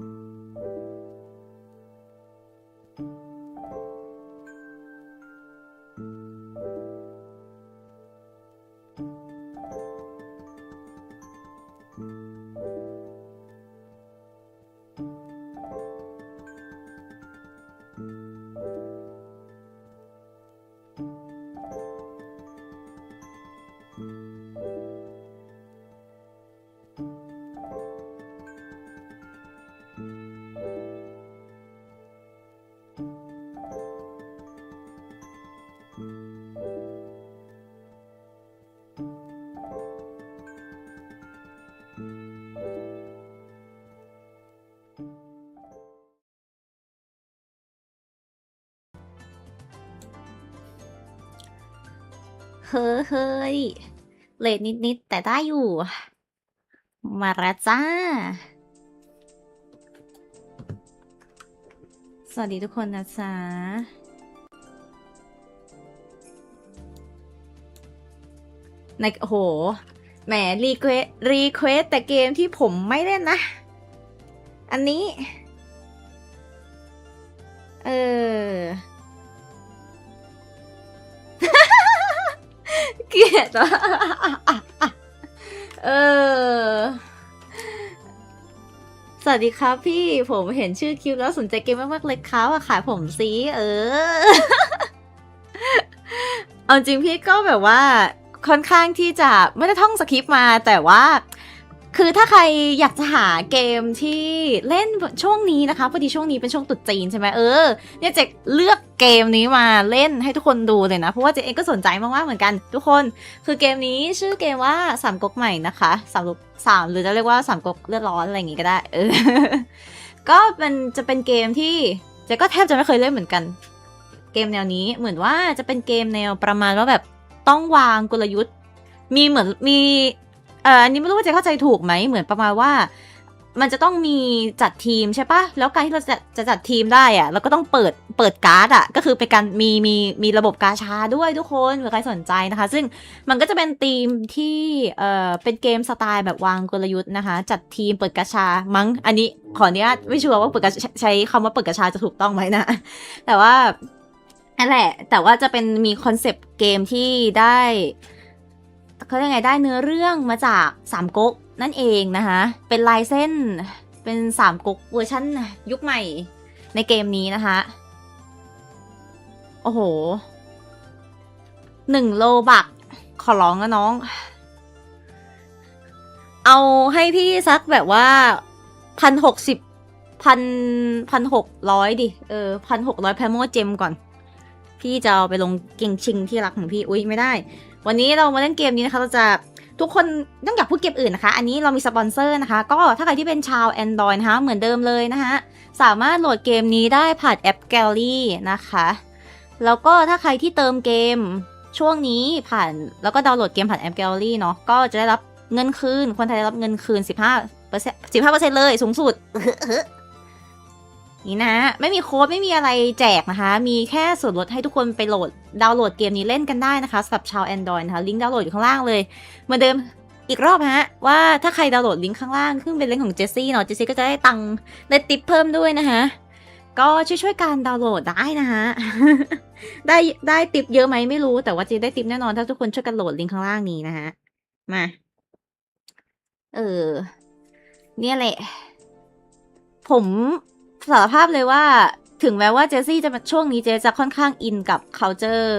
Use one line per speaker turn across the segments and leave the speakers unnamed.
thank you เฮ้ยเฮ้ยเลทนิดๆแต่ได้อยู่ มาล้วจ้า สวัสดีทุกคนนะจ๊ะในโอ้โห แหมรีเควสรีเควสแต่เกมที่ผมไม่เล่นนะ อันนี้ เออ เกลียดอะเออ สวัสดีครับพี่ผมเห็นชื่อคลิปแล้วสนใจเกมมากๆเลยครับอะขายผมซีเออ เอาจริงพี่ก็แบบว่าค่อนข้างที่จะไม่ได้ท่องสคริปต์มาแต่ว่า คือถ้าใครอยากจะหาเกมที่เล่นช่วงนี้นะคะพอดีช่วงนี้เป็นช่วงตรุษจีนใช่ไหมเออเนี่ยเจเลือกเกมนี้มาเล่นให้ทุกคนดูเลยนะ เพราะว่าเจเองก็สนใจมากๆเหมือนกัน ทุกคนคือเกมนี้ชื่อเกมว่าสามก๊กใหม่นะคะสามสามหรือจะเรียกว่าสามก๊กเลือดร้อนอะไรอย่างงี้ก็ได้เออก็มันจะเป็นเกมที่เจก็แทบจะไม่เคยเล่นเหมือนกัน เกมแนวนี้เหมือนว่าจะเป็นเกมแนวประมาณว่าแบบต้องวางกลยุทธ์ มีเหมือนมี เอ่ออันนี้ไม่รู้ว่าเจะเข้าใจถูกไหมเหมือนประมาณว่า มันจะต้องมีจัดทีมใช่ปะแล้วการที่เราจะจะจัดทีมได้อะเราก็ต้องเปิดเปิดการ์ดอะก็คือเป็นการมีมีมีระบบกาชาด้วยทุกคนเผื่อใครสนใจนะคะ ซึ่งมันก็จะเป็นทีมที่เอ่อเป็นเกมสไตล์แบบวางกลยุทธ์นะคะ จัดทีมเปิดกาชามั้ง อันนี้ขออนุญาตไม่ชัวร์ว่าเปิดกาชาใช้คำว่าเปิดกาชาจะถูกต้องไหมนะ แต่ว่านั่นแหละแต่ว่าจะเป็นมีคอนเซปต์เกมที่ได้ เขาเรียกไงได้เนื้อเรื่องมาจากสามก๊กนั่นเองนะคะเป็นลายเส้นเป็นสามก๊กเวอร์ชันยุคใหม่ในเกมนี้นะคะ โอ้โหหนึ่งโลบักขอร้องนะน้อง เอาให้พี่สักแบบว่าพันหกสิบพันพันหกร้อยดิ เออพันหกร้อยแพมโมเจมก่อน พี่จะเอาไปลงเก่งชิงที่รักของพี่ อุ้ยไม่ได้ วันนี้เรามาเล่นเกมนี้นะคะเราจะทุกคนต้องอยากพูดเกมอื่นนะคะ อันนี้เรามีสปอนเซอร์นะคะ ก็ถ้าใครที่เป็นชาว Android นะคะ เหมือนเดิมเลยนะคะสามารถโหลดเกมนี้ได้ผ่านแอป Gallery นะคะ แล้วก็ถ้าใครที่เติมเกมช่วงนี้ผ่านแล้วก็ดาวน์โหลดเกมผ่านแอป Gallery เนาะก็จะได้รับเงินคืน คนไทยได้รับเงินคืน 15เปอร์เซ็นต์15%เลยสูงสุด นี่นะ ไม่มีโค้ดไม่มีอะไรแจกนะคะ มีแค่ส่วนลดให้ทุกคนไปโหลดดาวน์โหลดเกมนี้เล่นกันได้นะคะสำหรับชาว Android นะคะ ลิงก์ดาวน์โหลดอยู่ข้างล่างเลยเหมือนเดิมอีกรอบฮะว่าถ้าใครดาวน์โหลดลิงก์ข้างล่างซึ่งเป็นลิงก์ของเจสซี่เนาะเจสซี่ก็จะได้ตังค์ได้ติปเพิ่มด้วยนะคะก็ช่วยๆการดาวน์โหลดได้นะคะได้ได้ติปเยอะไหมไม่รู้แต่ว่าเจได้ติปแน่นอนถ้าทุกคนช่วยกันโหลดลิงก์ข้างล่างนี้นะคะมาเออเนี่ยแหละ ผม สารภาพเลยว่าถึงแม้ว่าเจสซี่จะมาช่วงนี้เจจะค่อนข้างอินกับ culture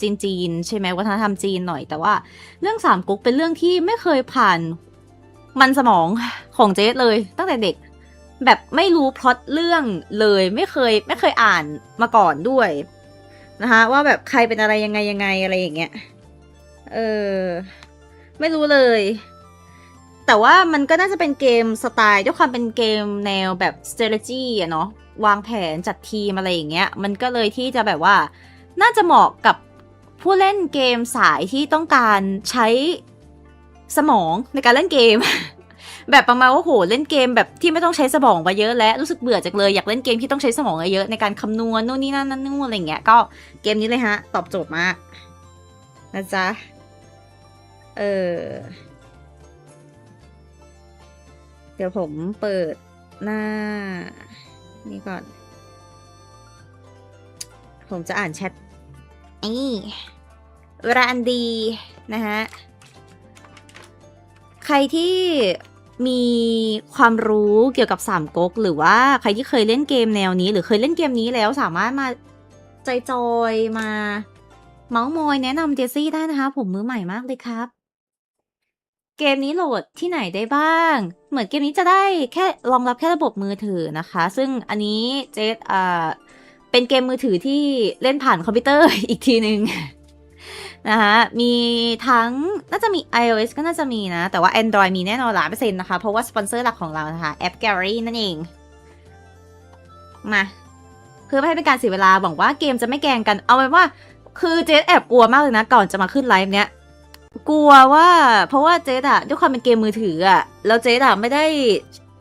จีนจีนๆใช่ไหมวัฒนธรรมจีนหน่อยแต่ว่าเรื่องสามก๊กเป็นเรื่องที่ไม่เคยผ่านมันสมองของเจสเลย ตั้งแต่เด็ก แบบไม่รู้พล็อตเรื่องเลยไม่เคยไม่เคยอ่านมาก่อนด้วยนะคะว่าแบบใครเป็นอะไรยังไงยังไงอะไรอย่างเงี้ยเออไม่รู้เลย แต่ว่ามันก็น่าจะเป็นเกมสไตล์ด้วยความเป็นเกมแนวแบบ strategy อะเนาะวางแผนจัดทีมอะไรอย่างเงี้ย มันก็เลยที่จะแบบว่า น่าจะเหมาะกับผู้เล่นเกมสายที่ต้องการใช้สมองในการเล่นเกม แบบประมาณว่าโหเล่นเกมแบบที่ไม่ต้องใช้สมองมาเยอะแล้วรู้สึกเบื่อจังเลยอยากเล่นเกมที่ต้องใช้สมองเยอะในการคำนวณนู่นนี่นั่นนั่นนู่นอะไรเงี้ยก็เกมนี้เลยฮะ ตอบโจทย์มากนะจ๊ะเออ เดี๋ยวผมเปิดหน้า นี่ก่อน ผมจะอ่านแชทนี่เวลาอันดีนะฮะ ใครที่มีความรู้เกี่ยวกับสามก๊กหรือว่าใครที่เคยเล่นเกมแนวนี้ หรือเคยเล่นเกมนี้แล้วสามารถมาใจจอยมา เมาส์มอยแนะนำเจสซี่ได้นะคะ ผมมือใหม่มากเลยครับ เกมนี้โหลดที่ไหนได้บ้าง เหมือนเกมนี้จะได้แค่รองรับแค่ระบบมือถือนะคะ ซึ่งอันนี้เจสอ่าเป็นเกมมือถือที่เล่นผ่านคอมพิวเตอร์อีกทีหนึ่งนะคะมีทั้งน่าจะมี iOS ก็น่าจะมีนะ แต่ว่า Android มีแน่นอนล้านเปอร์เซ็นต์นะคะ เพราะว่าสปอนเซอร์หลักของเรานะคะแอป Gallery นั่นเอง มาเพื่อไม่ให้เป็นการเสียเวลาหวังว่าเกมจะไม่แกล้งกัน เอาไว้ว่า คือเจสแอบกลัวมากเลยนะ ก่อนจะมาขึ้นไลฟ์เนี้ย กลัวว่าเพราะว่าเจสอะด้วยความเป็นเกมมือถืออะแล้วเจสอะไม่ได้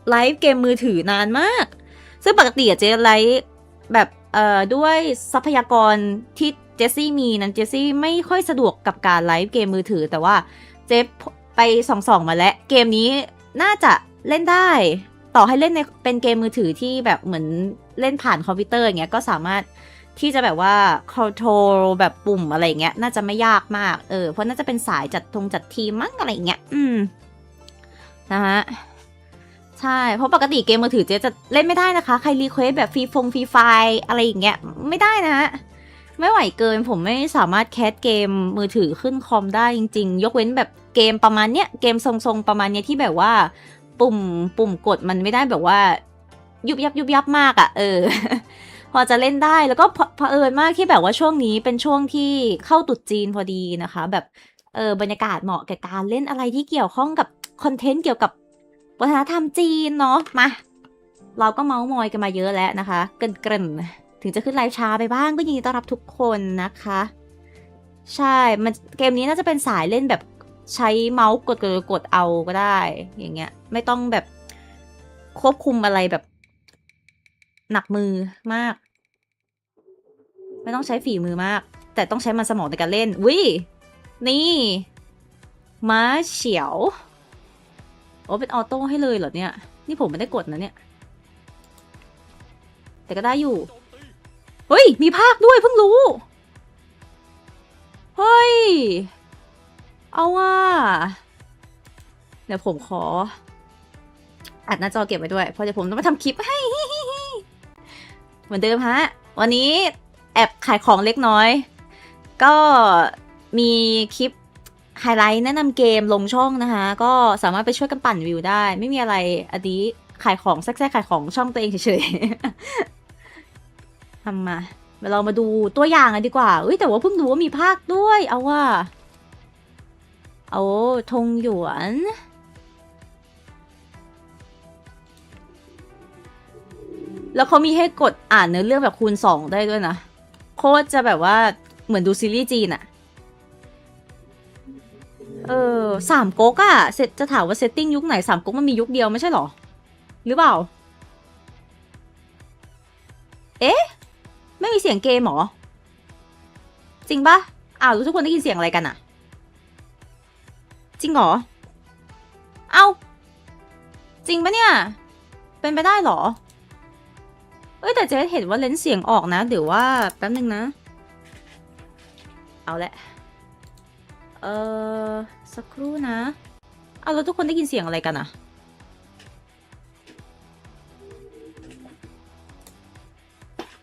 ไลฟ์เกมมือถือนานมาก ซึ่งปกติอะเจสไลฟ์แบบเอ่อด้วยทรัพยากรที่เจสซี่มีนั้นเจสซี่ไม่ค่อยสะดวกกับการไลฟ์เกมมือถือ แต่ว่าเจสไปส่องๆมาแล้ว เกมนี้น่าจะเล่นได้ ต่อให้เล่นในเป็นเกมมือถือที่แบบเหมือนเล่นผ่านคอมพิวเตอร์อย่างเงี้ยก็สามารถ ที่จะแบบว่า control แบบปุ่มอะไรเงี้ย น่าจะไม่ยากมาก เออ เพราะน่าจะเป็นสายจัดทงจัดทีมมั้งอะไรเงี้ย อืม นะฮะ ใช่ เพราะปกติเกมมือถือเจ๊จะเล่นไม่ได้นะคะ ใครรีเควสแบบฟรีฟงฟรีไฟอะไรอย่างเงี้ย ไม่ได้นะฮะ ไม่ไหวเกิน ผมไม่สามารถแคสเกมมือถือขึ้นคอมได้จริง ๆ ยกเว้นแบบเกมประมาณเนี้ย เกมทรงๆประมาณเนี้ยที่แบบว่า ปุ่มปุ่มกดมันไม่ได้แบบว่า ยุบยับยุบยับมากอะ่ะ เออ พอจะเล่นได้แล้วก็เผเอิญมากที่แบบว่าช่วงนี้เป็นช่วงที่เข้าตุดจีนพอดีนะคะ แบบเออบรรยากาศเหมาะแก่การเล่นอะไรที่เกี่ยวข้องกับคอนเทนต์เกี่ยวกับวัฒนธรรมจีนเนาะมา เราก็เมาส์มอยกันมาเยอะแล้วนะคะ เกรินเกินๆถึงจะขึ้นไลฟ์ช้าไปบ้างก็ยินดีต้อนรับทุกคนนะคะ ใช่มันเกมนี้น่าจะเป็นสายเล่นแบบใช้เมาส์กดกดกดเอาก็ได้ อย่างเงี้ย ไม่ต้องแบบควบคุมอะไรแบบ หนักมือมาก ไม่ต้องใช้ฝีมือมาก แต่ต้องใช้มันสมองในการเล่นวินี่ม้าเฉียวโอ้เป็นออโต้ให้เลยเหรอเนี่ย นี่ผมไม่ได้กดนะเนี่ย แต่ก็ได้อยู่ เฮ้ย มีภาคด้วยเพิ่งรู้ เฮ้ย เอาว่าเดี๋ยวผมขอ อัดหน้าจอเก็บไว้ด้วย เพราะเดี๋ยวผมต้องมาทำคลิปให้ เหมือนเดิมฮะ วันนี้ แอบขายของเล็กน้อย ก็มีคลิปไฮไลท์แนะนำเกมลงช่องนะคะ ก็สามารถไปช่วยกันปั่นวิวได้ ไม่มีอะไรอันนี้ขายของแทรกๆขายของช่องตัวเองเฉยๆทำมาเรามาดูตัวอย่างกันดีกว่าเอ้ยแต่ว่าเพิ่งรู้ว่ามีภาคด้วย เอาว่า เอาธงหยวน แล้วเขามีให้กดอ่านเนื้อเรื่องแบบคูณสองได้ด้วยนะ โคตรจะแบบว่าเหมือนดูซีรีส์จีนอะเออสามก๊กอะเซตจะถามว่าเซตติ้งยุคไหนสามก๊กมันมียุคเดียวไม่ใช่หรอ หรือเปล่า เอ๊ะ ไม่มีเสียงเกมเหรอ จริงปะอ้าวทุกคนได้ยินเสียงอะไรกันอะจริงเหรอ เอ้า จริงปะเนี่ย เป็นไปได้เหรอ แต่เจ๊เห็นว่าเลนส์เสียงออกนะเดี๋ยวว่าแป๊บนึงนะ เอาละ เออสักครู่นะ เอาแล้วทุกคนได้ยินเสียงอะไรกันอะ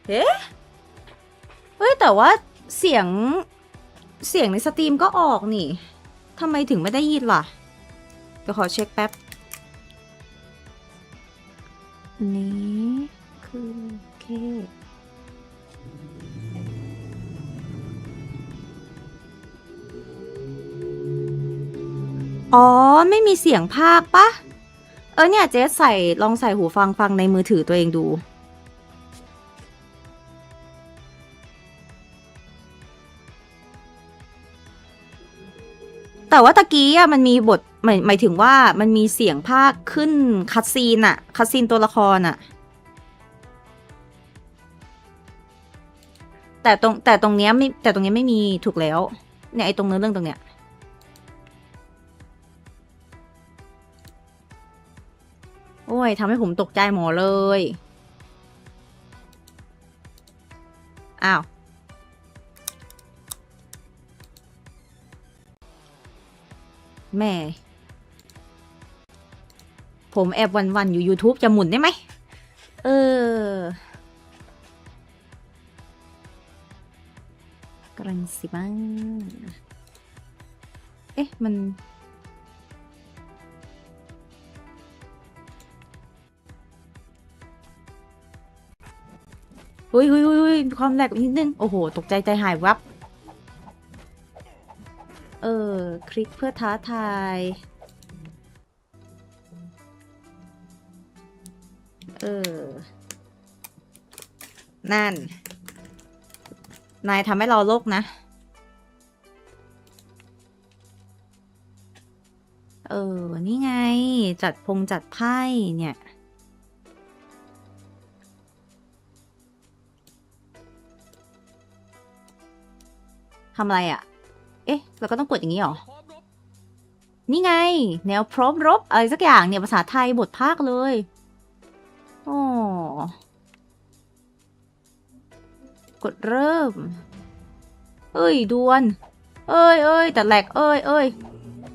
เอ๊ะเฮ้ยแต่ว่าเสียงเสียงในสตรีมก็ออกนี่ทำไมถึงไม่ได้ยินล่ะ เดี๋ยวขอเช็คแป๊บอันนี้คือ เค อ๋อ ไม่มีเสียงภาคปะ เออเนี่ยเจ๊ใส่ลองใส่หูฟังฟังในมือถือตัวเองดู แต่ว่าตะกี้อะมันมีบทหมายหมายถึงว่ามันมีเสียงภาคขึ้นคัดซีนอะคัดซีนตัวละครอะ แต่ตรงแต่ตรงเนี้ยไม่แต่ตรงเนี้ยไม่มีถูกแล้ว เนี่ยไอ้ตรงเนื้อเรื่องตรงเนี้ยโอ้ยทำให้ผมตกใจหมอเลย อ้าว แม่ ผมแอบวันๆอยู่ YouTube จะหมุนได้ไหม สิบ้างเอ๊ะ มันอุ้ยอุ้ยอุ้ยอุ้ยความแหลกนิดนึง โอ้โห ตกใจใจหายวับ เออ คลิกเพื่อท้าทายเออ นั่น นายทำให้เราโลกนะ เออ นี่ไง จัดพงจัดไพ่เนี่ย ทำอะไรอะ่ะ เอ๊ะ เราก็ต้องกดอย่างนี้เหรอ นี่ไง แนวพร้อมรบ อะไรสักอย่างเนี่ย ภาษาไทยบทภาคเลย อ๋อ กดเริ่ม เอ้ยดวน เอ้ยเอ้ยแต่แหลกเอ้ยเอ้ย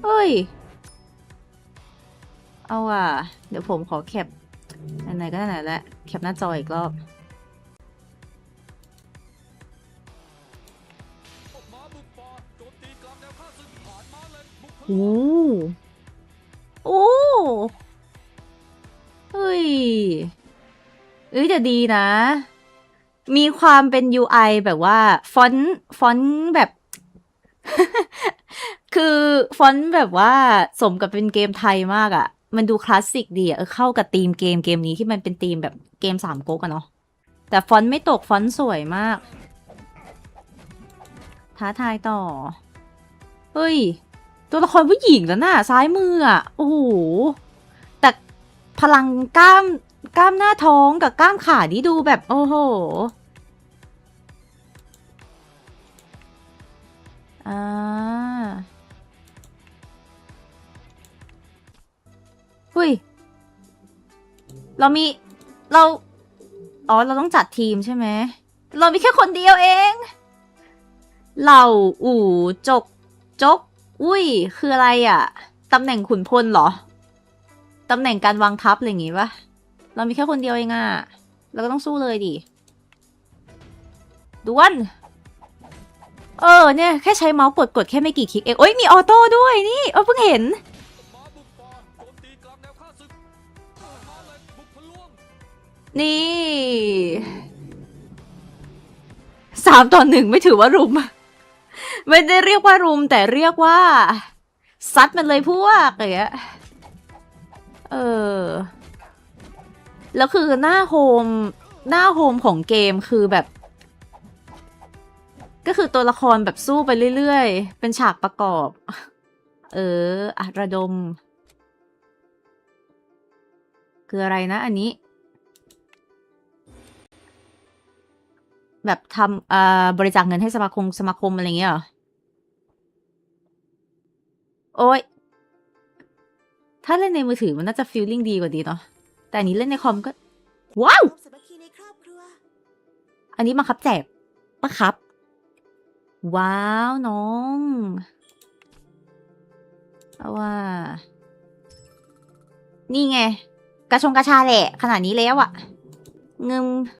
เอ้ย เอาอะ เดี๋ยวผมขอแคปไหนๆก็ไหนแล้วแคปหน้าจออีกรอบโอ้โอ้เฮ้ยเอ้ยแต่ดีนะ มีความเป็น UI แบบว่า ฟอนต์ฟอนต์แบบ คือฟอนต์แบบว่าสมกับเป็นเกมไทยมากอะ่ะ มันดูคลาสสิกดีอะ่ะเออเข้ากับธีมเกมเกมนี้ที่มันเป็นธีมแบบเกมสามก๊กอะเนาะแต่ฟอนต์ไม่ตกฟอนต์สวยมาก ท้าทายต่อ เฮ้ย ตัวละครผู้หญิงแล้วน่ะ ซ้ายมืออะ โอ้โห แต่พลังกล้ามกล้ามหน้าท้องกับกล้ามขาที่ดูแบบ โอ้โห อ่าเฮ้ย เรามี เรา อ๋อ เราต้องจัดทีมใช่ไหม เรามีแค่คนเดียวเอง เหล่า อู่ จก จก อุ้ย คืออะไรอะ ตำแหน่งขุนพลเหรอ ตำแหน่งการวางทัพอะไรอย่างงี้ปะเรามีแค่คนเดียวเองอะ เราก็ต้องสู้เลยดิ ดวน เออเนี่ยแค่ใช้เมาส์กดกดแค่ไม่กี่คลิกเองโอ้ยมีออโต้ด้วยนี่เออเพิ่งเห็น นี่สามต่อหนึ่งไม่ถือว่ารุม ไม่ได้เรียกว่ารุมแต่เรียกว่า ซัดมันเลยพวกอย่างเงี้ยเออ แล้วคือหน้าโฮมหน้าโฮมของเกมคือแบบ ก็คือตัวละครแบบสู้ไปเรื่อยๆ เป็นฉากประกอบ เอออะระดม คืออะไรนะอันนี้ แบบทำอ่าบริจาคเงินให้สมาคมสมาคมอะไรเงี้ยหรอ โอ้ย ถ้าเล่นในมือถือมันน่าจะฟีลลิ่งดีกว่าดีเนาะ แต่อันนี้เล่นในคอมก็ ว้าว
สามัคคีในครอบครัว
อันนี้บังคับแจกปะครับ ว้าวน้องเอาว่า นี่ไง กระชงกระชาแหละ ขนาดนี้แล้วอะเงิม